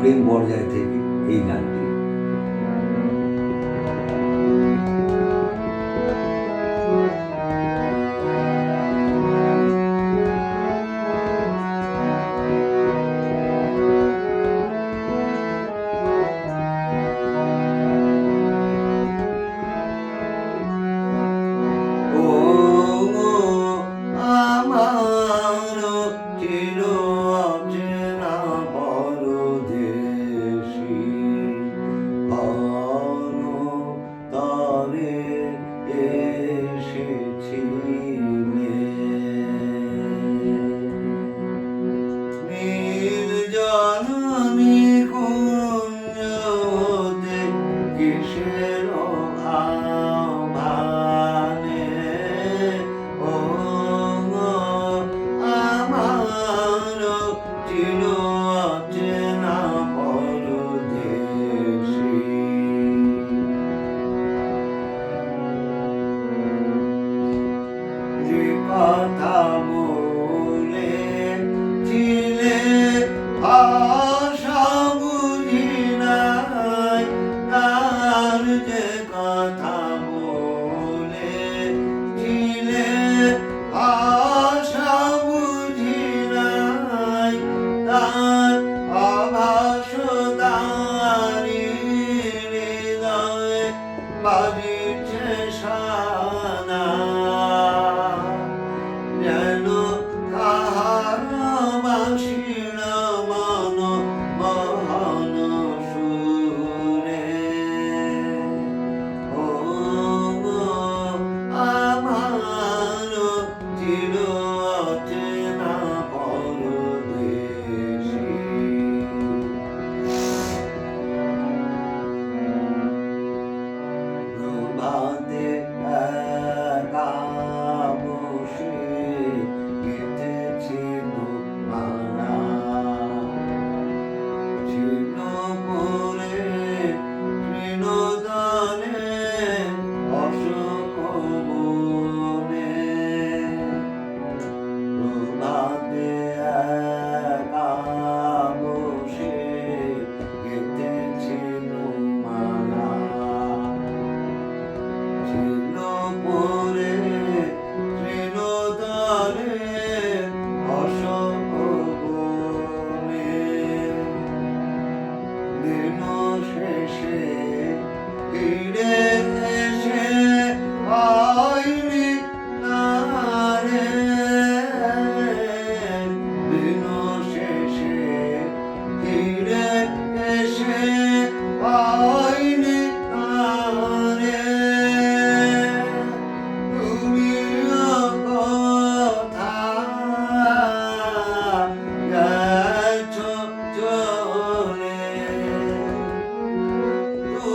প্রেম পর্যায় থেকে এই গানটি কথা বলে ছিলে আশা বুঝি নাই, তার যে বলে ছিলে আশা বুঝি নাই, তার আভাস দারি হৃদয়ে বাড়িছে সা country.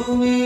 তুমি